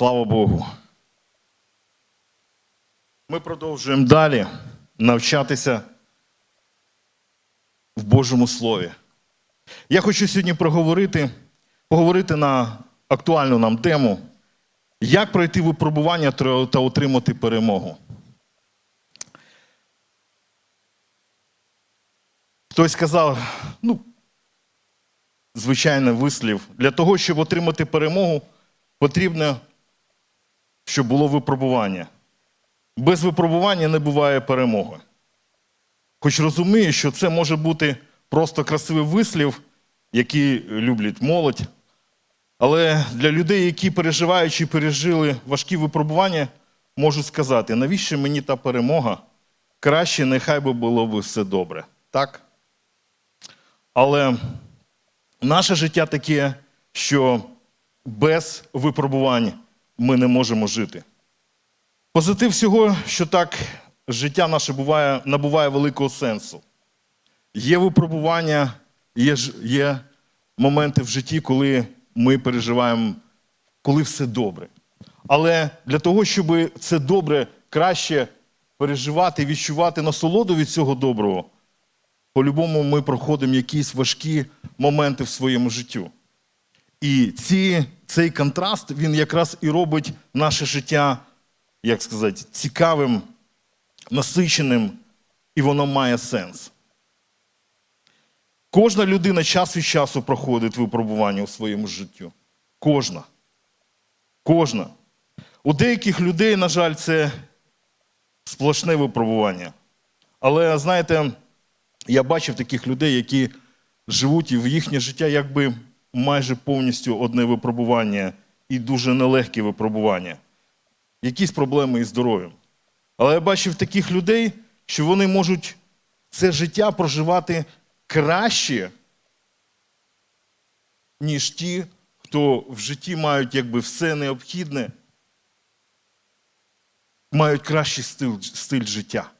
Слава Богу. Ми продовжуємо далі навчатися в Божому Слові. Я хочу сьогодні проговорити, поговорити на актуальну нам тему, як пройти випробування та отримати перемогу. Хтось сказав, ну, звичайний вислів, для того, щоб отримати перемогу, потрібно, щоб було випробування. Без випробування не буває перемоги. Хоч розумію, що це може бути просто красивий вислів, який люблять молодь. Але для людей, які переживаючи, пережили важкі випробування, можу сказати, навіщо мені та перемога? Краще нехай би було б все добре. Так? Але наше життя таке, що без випробувань ми не можемо жити. Позитив всього, що так життя наше буває, набуває великого сенсу. Є випробування, є, є моменти в житті, коли ми переживаємо, коли все добре. Але для того, щоб це добре краще переживати, відчувати насолоду від цього доброго, по-любому ми проходимо якісь важкі моменти в своєму життю. І ці, цей контраст, він якраз і робить наше життя, як сказати, цікавим, насиченим, і воно має сенс. Кожна людина час від часу проходить випробування у своєму житті. Кожна. Кожна. У деяких людей, на жаль, це сплошне випробування. Але знаєте, я бачив таких людей, які живуть і в їхнє життя якби майже повністю одне випробування і дуже нелегке випробування. Якісь проблеми із здоров'ям. Але я бачив таких людей, що вони можуть це життя проживати краще, ніж ті, хто в житті мають якби все необхідне, мають кращий стиль, стиль життя.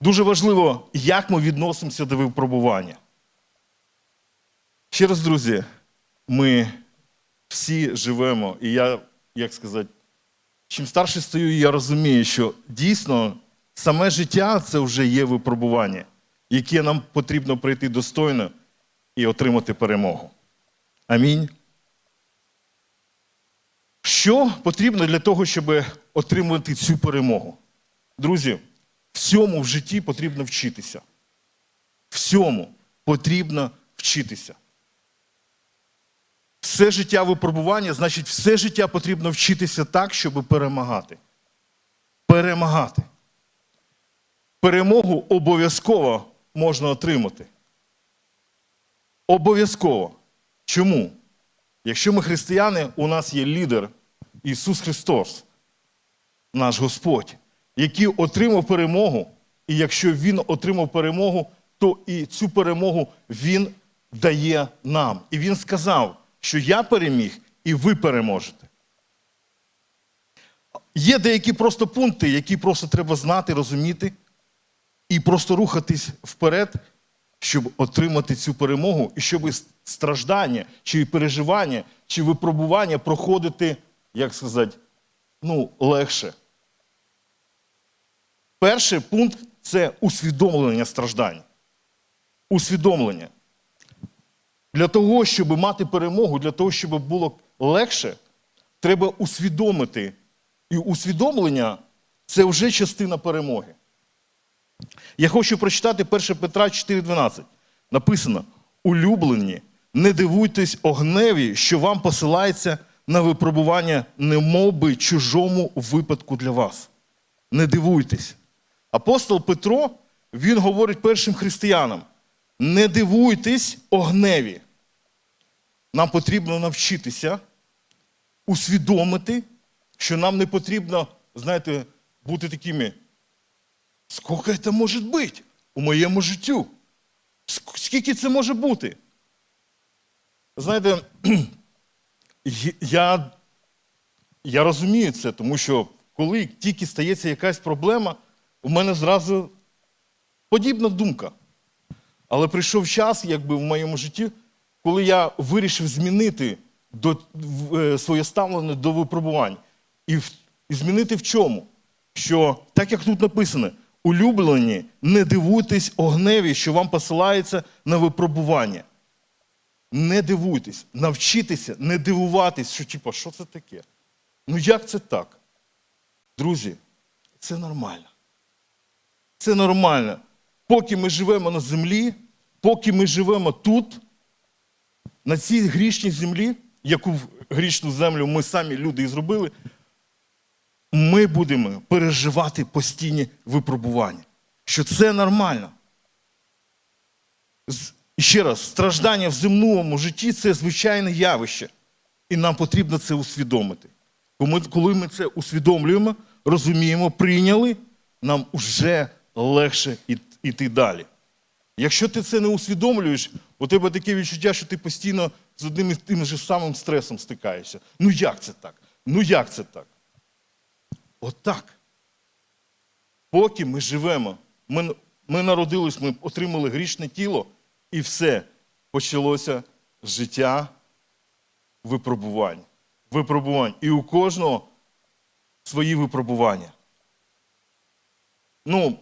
Дуже важливо, як ми відносимося до випробування. Ще раз, друзі, ми всі живемо, і я, як сказати, чим старше стаю, я розумію, що дійсно саме життя це вже є випробування, яке нам потрібно пройти достойно і отримати перемогу. Амінь. Що потрібно для того, щоб отримати цю перемогу? Друзі, всьому в житті потрібно вчитися. Всьому потрібно вчитися. Все життя випробування, значить, все життя потрібно вчитися так, щоб перемагати. Перемагати. Перемогу обов'язково можна отримати. Обов'язково. Чому? Якщо ми християни, у нас є лідер Ісус Христос, наш Господь, який отримав перемогу, і якщо Він отримав перемогу, то і цю перемогу Він дає нам. І Він сказав, що я переміг, і ви переможете. Є деякі просто пункти, які просто треба знати, розуміти, і просто рухатись вперед, щоб отримати цю перемогу, і щоб страждання, чи переживання, чи випробування проходити, як сказати, ну, легше. Перший пункт це усвідомлення страждань. Усвідомлення. Для того, щоб мати перемогу, для того, щоб було легше, треба усвідомити. І усвідомлення це вже частина перемоги. Я хочу прочитати 1 Петра 4,12. Написано: улюблені, не дивуйтесь огневі, що вам посилається на випробування, немов би чужому випадку для вас. Не дивуйтесь. Апостол Петро, він говорить першим християнам: не дивуйтесь огневі. Нам потрібно навчитися усвідомити, що нам не потрібно, знаєте, бути такими. Скільки це може бути у моєму життю? Скільки це може бути? Знаєте, я, я розумію це, тому що коли тільки стається якась проблема, у мене зразу подібна думка. Але прийшов час, якби в моєму житті, коли я вирішив змінити до, е, своє ставлення до випробувань. І, в- і змінити в чому? Що, так як тут написано, улюблені, не дивуйтесь огневі, що вам посилається на випробування. Не дивуйтесь, навчитися не дивуватись, що типа, що це таке? Ну як це так? Друзі, це нормально. Це нормально. Поки ми живемо на землі, поки ми живемо тут, на цій грішній землі, яку грішну землю ми самі люди і зробили, ми будемо переживати постійні випробування. Що це нормально. Ще раз, страждання в земному житті це звичайне явище. І нам потрібно це усвідомити. Бо Коли ми це усвідомлюємо, розуміємо, прийняли, нам вже легше іти далі. Якщо ти це не усвідомлюєш, у тебе таке відчуття, що ти постійно з одним і тим же самим стресом стикаєшся. Ну як це так? Ну як це так? Отак. Поки ми живемо, ми, ми народились, ми отримали грішне тіло, і все почалося життя випробувань. Випробувань. І у кожного свої випробування. Ну,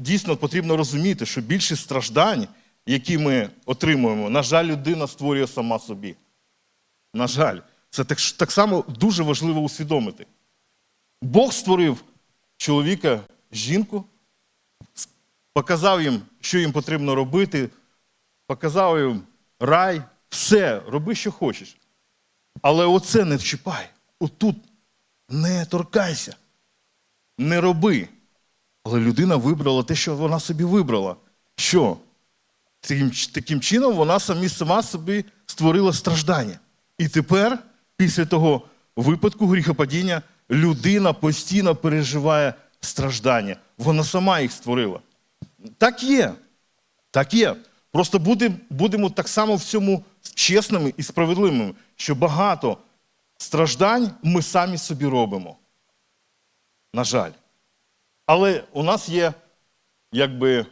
дійсно потрібно розуміти, що більшість страждань, які ми отримуємо, на жаль, людина створює сама собі. На жаль, це так, так само дуже важливо усвідомити. Бог створив чоловіка, жінку, показав їм, що їм потрібно робити, показав їм рай, все, роби, що хочеш. Але оце не чіпай. Отут не торкайся, не роби. Але людина вибрала те, що вона собі вибрала. Що? Таким, таким чином вона самі сама собі створила страждання. І тепер, після того випадку гріхопадіння, людина постійно переживає страждання. Вона сама їх створила. Так є. Так є. Просто будемо, будемо так само в цьому чесними і справедливими, що багато страждань ми самі собі робимо. На жаль. Але у нас є, якби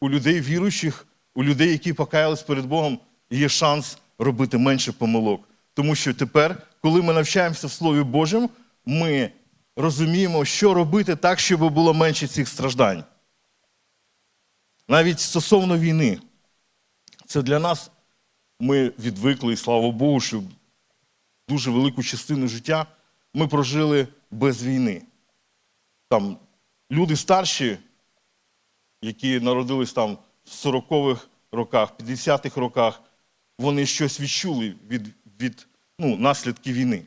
у людей віруючих, у людей, які покаялись перед Богом, є шанс робити менше помилок. Тому що тепер, коли ми навчаємося в Слові Божому, ми розуміємо, що робити так, щоб було менше цих страждань. Навіть стосовно війни. Це для нас ми відвикли, і слава Богу, що дуже велику частину життя ми прожили без війни. Там люди старші, які народились там в 40-х роках, 50-х роках, вони щось відчули від, від ну, наслідків війни.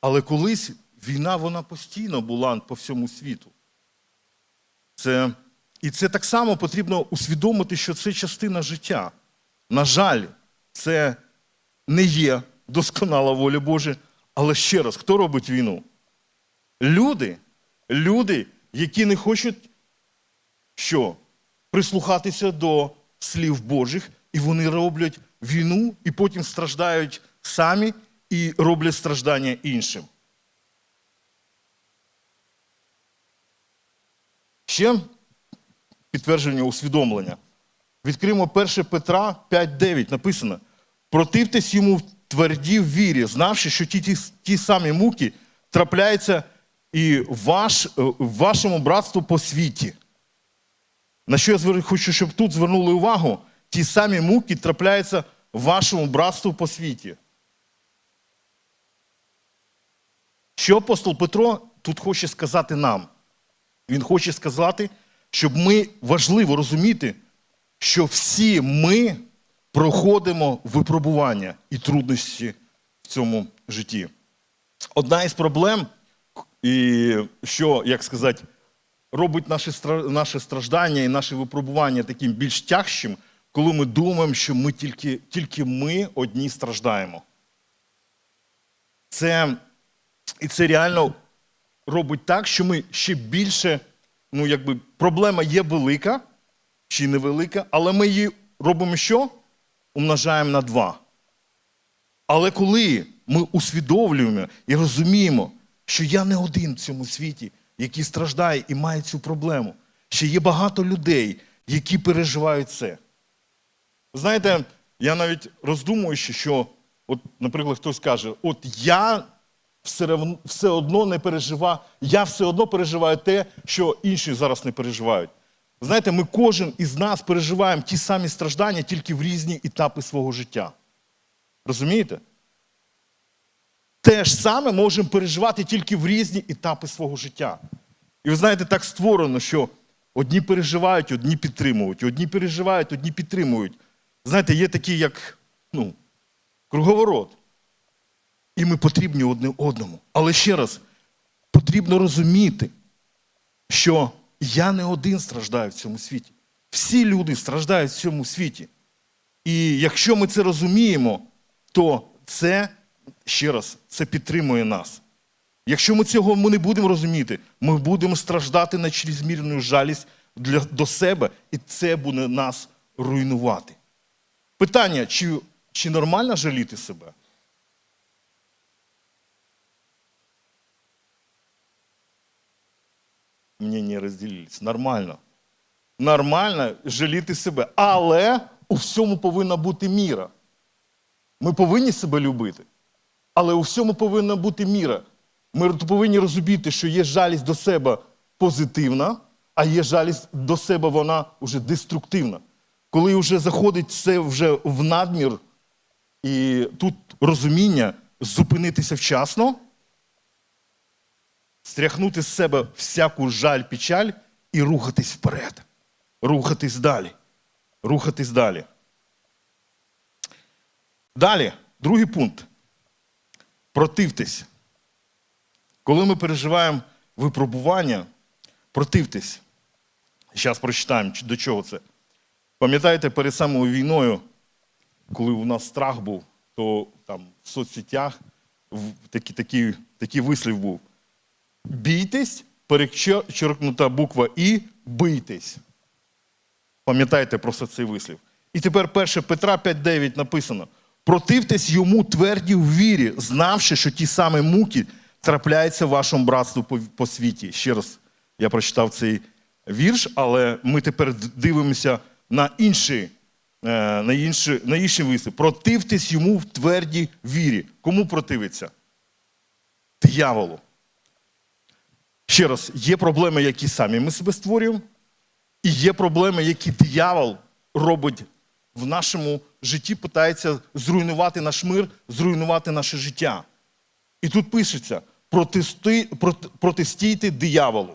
Але колись війна вона постійно була по всьому світу. Це, і це так само потрібно усвідомити, що це частина життя. На жаль, це не є досконала воля Божа. Але ще раз, хто робить війну? Люди, люди, які не хочуть що? Прислухатися до слів Божих, і вони роблять війну, і потім страждають самі і роблять страждання іншим. Ще підтвердження усвідомлення. Відкриємо 1 Петра 5.9. Написано: противтесь йому в твердій вірі, знавши, що ті, ті, ті самі муки трапляються і ваш, е, вашому братству по світі. На що я хочу, щоб тут звернули увагу, ті самі муки трапляються вашому братству по світі. Що апостол Петро тут хоче сказати нам? Він хоче сказати, щоб ми важливо розуміти, що всі ми проходимо випробування і труднощі в цьому житті. Одна із проблем, і що, як сказати, робить наше, наше страждання і наше випробування таким більш тягшим, коли ми думаємо, що ми тільки, тільки ми одні страждаємо. Це, і це реально робить так, що ми ще більше, ну якби проблема є велика чи невелика, але ми її робимо що? Умножаємо на два. Але коли ми усвідомлюємо і розуміємо, що я не один в цьому світі, який страждає і має цю проблему, що є багато людей, які переживають це. Знаєте, я навіть роздумую, що От, наприклад, хтось каже: от я все одно не переживаю, я все одно переживаю те, що інші зараз не переживають. Знаєте, ми кожен із нас переживаємо ті самі страждання тільки в різні етапи свого життя. Розумієте? Те ж саме можемо переживати тільки в різні етапи свого життя. І ви знаєте, так створено, що одні переживають, одні підтримують, одні переживають, одні підтримують. Знаєте, є такі, як ну, круговорот. І ми потрібні одне одному. Але ще раз, потрібно розуміти, що я не один страждаю в цьому світі. Всі люди страждають в цьому світі. І якщо ми це розуміємо, то це, ще раз, це підтримує нас. Якщо ми цього ми не будемо розуміти, ми будемо страждати на чрезмірну жалість для, до себе, і це буде нас руйнувати. Питання, чи, чи нормально жаліти себе? Мнення розділились. Нормально. Нормально жаліти себе. Але у всьому повинна бути міра. Ми повинні себе любити. Але у всьому повинна бути міра. Ми повинні розуміти, що є жалість до себе позитивна, а є жалість до себе вона вже деструктивна. Коли вже заходить це вже в надмір, і тут розуміння зупинитися вчасно, стряхнути з себе всяку жаль, печаль і рухатись вперед. Рухатись далі. Рухатись далі. Далі, другий пункт. Противтесь. Коли ми переживаємо випробування, противтесь. Зараз прочитаємо, до чого це. Пам'ятаєте, перед самою війною, коли у нас страх був, то там в соцсетях такий, такий, такий вислів був. Бійтесь, перечеркнута буква І, бийтесь. Пам'ятайте просто цей вислів. І тепер 1 Петра 5.9 написано: противтесь йому тверді в вірі, знавши, що ті самі муки трапляються в вашому братству по, світі. Ще раз я прочитав цей вірш, але ми тепер дивимося на інший, е, на інший, на інший вислів. Противтесь йому в твердій вірі. Кому противиться? Дияволу. Ще раз, є проблеми, які самі ми себе створюємо, і є проблеми, які диявол робить в нашому житті, питається зруйнувати наш мир, зруйнувати наше життя. І тут пишеться: протисти, проти- протистійте дияволу.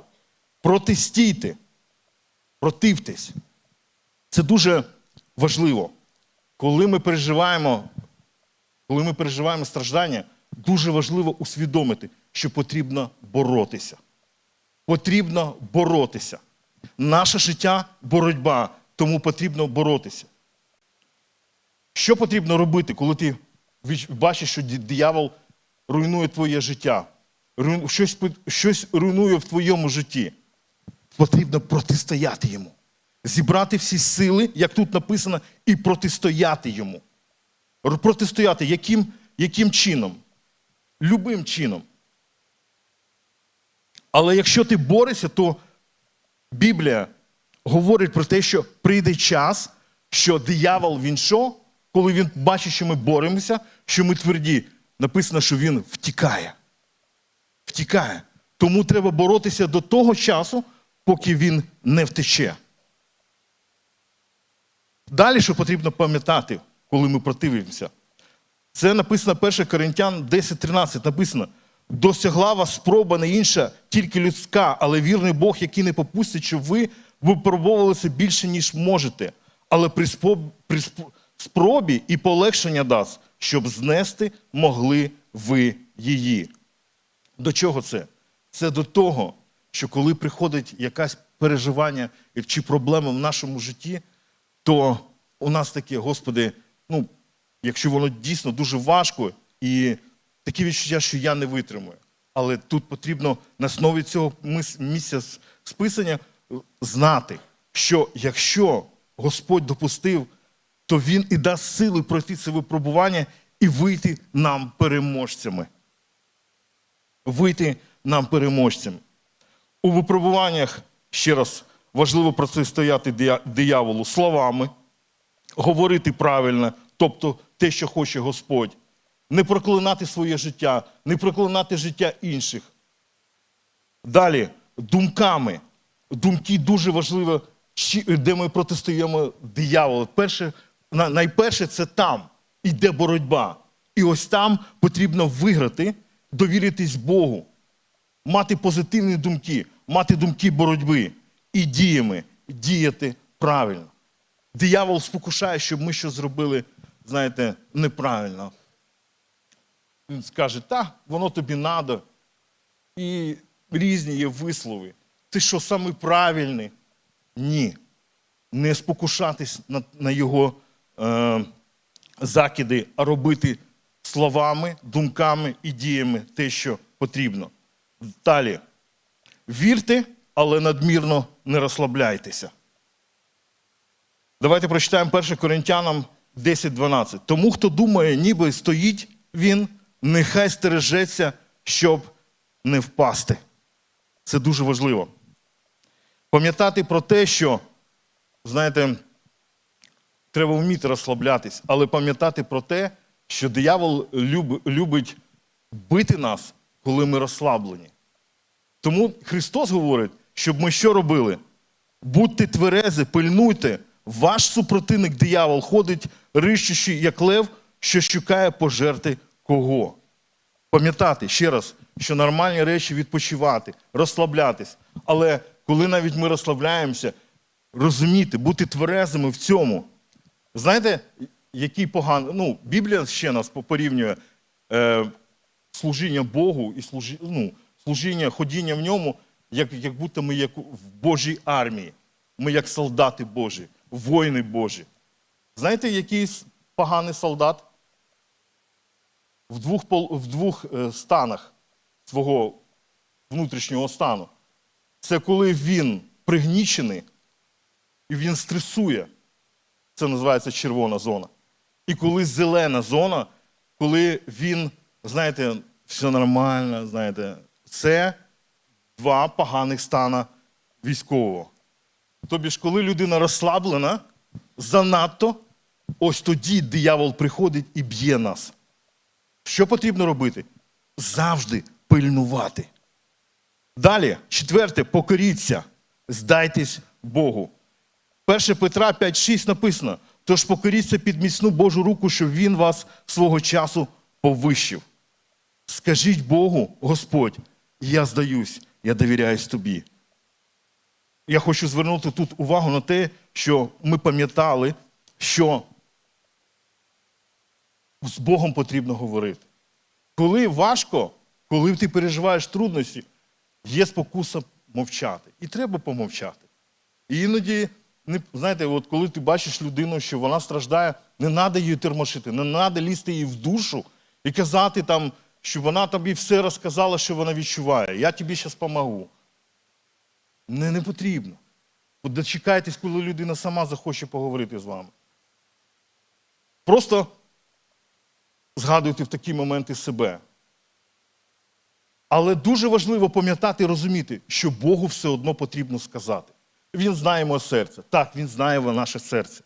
Протистійте. Противтесь. Це дуже важливо. Коли ми переживаємо, коли ми переживаємо страждання, дуже важливо усвідомити, що потрібно боротися. Потрібно боротися. Наше життя боротьба, тому потрібно боротися. Що потрібно робити, коли ти бачиш, що диявол руйнує твоє життя, щось, щось руйнує в твоєму житті? Потрібно протистояти йому. Зібрати всі сили, як тут написано, і протистояти йому. Протистояти яким, яким чином? Любим чином. Але якщо ти борешся, то Біблія говорить про те, що прийде час, що диявол він що? Коли він бачить, що ми боремося, що ми тверді, написано, що він втікає. Втікає. Тому треба боротися до того часу, поки він не втече. Далі, що потрібно пам'ятати, коли ми противимося, це написано 1 Коринтян 10.13, написано: досягла вас спроба не інша, тільки людська, але вірний Бог, який не попустить, щоб ви випробовувалися більше, ніж можете. Але при споб- при спробі і полегшення дасть, щоб знести могли ви її. До чого це? Це до того, що коли приходить якась переживання чи проблема в нашому житті, то у нас таке, Господи, ну, якщо воно дійсно дуже важко, і таке відчуття, що я не витримую. Але тут потрібно на основі цього місця списання е, знати, що якщо Господь допустив, то Він і дасть сили пройти це випробування і вийти нам переможцями. Вийти нам переможцями. У випробуваннях, ще раз, важливо протистояти дия- дияволу словами, говорити правильно, тобто те, що хоче Господь, не проклинати своє життя, не проклинати життя інших. Далі, думками. Думки дуже важливо, де ми протистоїмо дияволу. Перше, найперше це там іде боротьба. І ось там потрібно виграти, довіритись Богу, мати позитивні думки, мати думки боротьби і діями діяти правильно. Диявол спокушає, щоб ми щось зробили, знаєте, неправильно. Він скаже, та, воно тобі надо. І різні є вислови. Ти що, саме правильний? Ні. Не спокушатись на, на його е, закиди, а робити словами, думками і діями те, що потрібно. Далі. Вірте, але надмірно не розслабляйтеся. Давайте прочитаємо 1 Коринтянам 10.12. Тому, хто думає, ніби стоїть він, нехай стережеться, щоб не впасти. Це дуже важливо. Пам'ятати про те, що, знаєте, треба вміти розслаблятись, але пам'ятати про те, що диявол люб- любить бити нас, коли ми розслаблені. Тому Христос говорить, щоб ми що робили? Будьте тверези, пильнуйте. Ваш супротивник диявол ходить, рищучи, як лев, що шукає пожерти кого. Пам'ятати ще раз, що нормальні речі відпочивати, розслаблятись. Але коли навіть ми розслабляємося, розуміти, бути тверезими в цьому. Знаєте, який поганий. Ну, Біблія ще нас порівнює е, служіння Богу і служі, ну, служіння, ходіння в ньому, як, як будто ми як в Божій армії. Ми як солдати Божі, воїни Божі. Знаєте, який поганий солдат? В двох, в двох е, станах свого внутрішнього стану. Це коли він пригнічений і він стресує. Це називається червона зона. І коли зелена зона, коли він, знаєте, все нормально, знаєте, це два поганих стана військового. Тобі ж, коли людина розслаблена, занадто, ось тоді диявол приходить і б'є нас. Що потрібно робити? Завжди пильнувати. Далі, четверте, покоріться, здайтесь Богу. 1 Петра 5,6 написано: тож покоріться під міцну Божу руку, щоб він вас свого часу повищив. Скажіть Богу, Господь, я здаюсь, я довіряюсь тобі. Я хочу звернути тут увагу на те, що ми пам'ятали, що з Богом потрібно говорити. Коли важко, коли ти переживаєш трудності, є спокуса мовчати. І треба помовчати. І іноді, не, знаєте, от коли ти бачиш людину, що вона страждає, не треба її термошити, не треба лізти їй в душу і казати, там, що вона тобі все розказала, що вона відчуває. Я тобі зараз допомогу. Не, не потрібно. От Дочекайтесь, коли людина сама захоче поговорити з вами. Просто згадуйте в такі моменти себе. Але дуже важливо пам'ятати і розуміти, що Богу все одно потрібно сказати. Він знає моє серце. Так, він знає наше серце.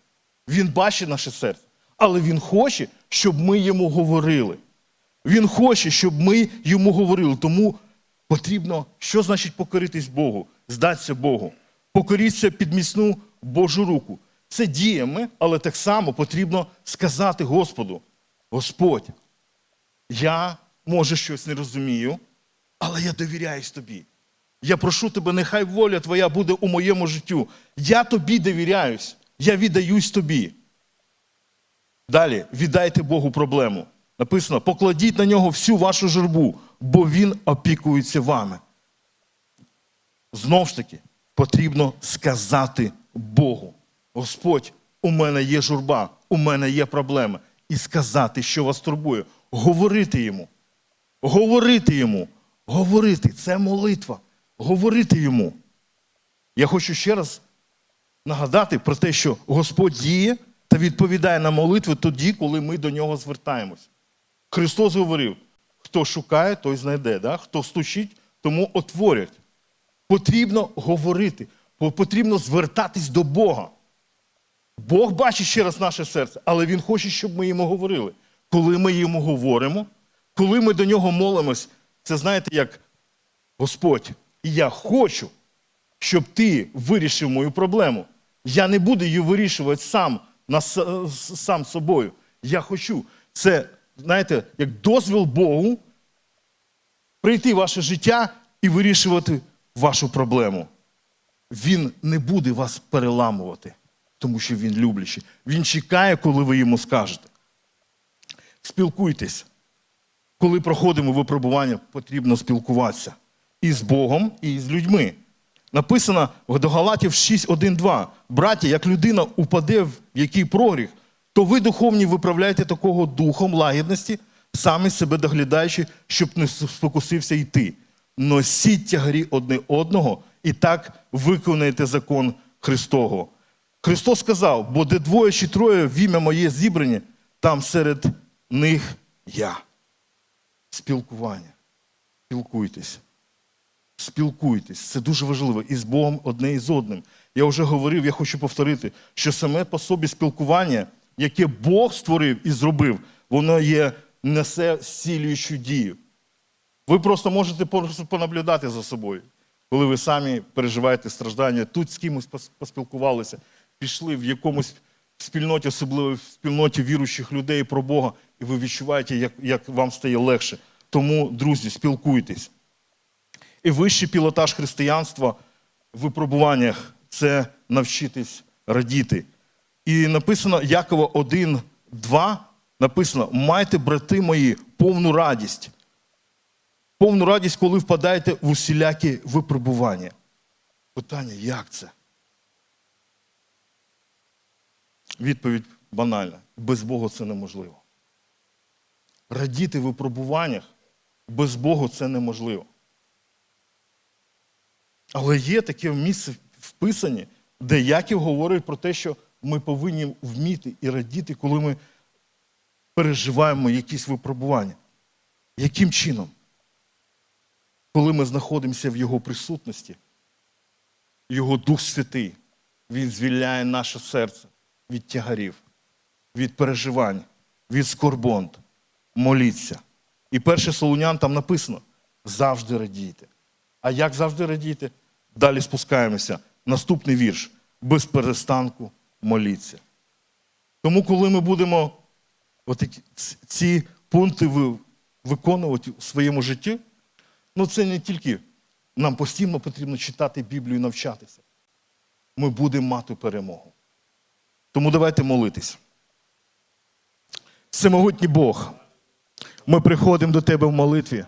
Він бачить наше серце. Але він хоче, щоб ми йому говорили. Він хоче, щоб ми йому говорили. Тому потрібно, що значить покоритись Богу, здатися Богу. Покоріться під міцну Божу руку. Це діями, але так само потрібно сказати Господу: Господь, я, може, щось не розумію, але я довіряюсь тобі. Я прошу тебе, нехай воля твоя буде у моєму життю. Я тобі довіряюсь, я віддаюсь тобі. Далі, віддайте Богу проблему. Написано: покладіть на нього всю вашу журбу, бо він опікується вами. Знов ж таки, потрібно сказати Богу: Господь, у мене є журба, у мене є проблеми. І сказати, що вас турбує. Говорити йому. Говорити йому. Говорити. Це молитва. Говорити йому. Я хочу ще раз нагадати про те, що Господь діє та відповідає на молитви тоді, коли ми до нього звертаємось. Христос говорив: хто шукає, той знайде, да? хто стучить, тому отворять. Потрібно говорити, потрібно звертатись до Бога. Бог бачить ще раз наше серце, але Він хоче, щоб ми йому говорили. коли ми йому говоримо, коли ми до нього молимось, це знаєте, як Господь, я хочу, щоб ти вирішив мою проблему. Я не буду її вирішувати сам, на, сам собою. Я хочу. Це, знаєте, як дозвіл Богу прийти в ваше життя і вирішувати вашу проблему. Він не буде вас переламувати, тому що він люблячий. Він чекає, коли ви йому скажете. Спілкуйтесь. Коли проходимо випробування, потрібно спілкуватися і з Богом, і з людьми. Написано до Галатів 6.1.2. Браття, як людина упаде в який прогріх, то ви духовні виправляйте такого духом лагідності, самі себе доглядаючи, щоб не спокусився йти. Носіть тягарі одне одного і так виконуєте закон Христового. Христос сказав, бо де двоє чи троє в ім'я моє зібрані, там серед них я. Спілкування. Спілкуйтесь. Спілкуйтесь. Це дуже важливо. І з Богом одне і з одним. Я вже говорив, я хочу повторити, що саме по собі спілкування, яке Бог створив і зробив, воно є, несе зцілюючу дію. Ви просто можете понаблюдати за собою, коли ви самі переживаєте страждання, тут з кимось поспілкувалися, пішли в якомусь спільноті, особливо в спільноті віруючих людей про Бога, і ви відчуваєте, як, як вам стає легше. Тому, друзі, спілкуйтесь. І вищий пілотаж християнства в випробуваннях це навчитись радіти. І написано Якова 1, 2, написано: майте, брати мої, повну радість. Повну радість, коли впадаєте в усілякі випробування. Питання, як це? Відповідь банальна. Без Бога це неможливо. Радіти в випробуваннях без Бога це неможливо. Але є таке місце в Писанні, де Яків говорить про те, що ми повинні вміти і радіти, коли ми переживаємо якісь випробування. Яким чином? Коли ми знаходимося в Його присутності, Його Дух Святий, Він звільняє наше серце від тягарів, від переживань, від скорбонт. Моліться. І перше Солунян там написано: завжди радійте. А як завжди радіти? Далі спускаємося. Наступний вірш. Без перестанку моліться. Тому, коли ми будемо от ці пункти виконувати у своєму житті, ну це не тільки нам постійно потрібно читати Біблію і навчатися. Ми будемо мати перемогу. Тому давайте молитись. Всемогутній Бог, ми приходимо до Тебе в молитві.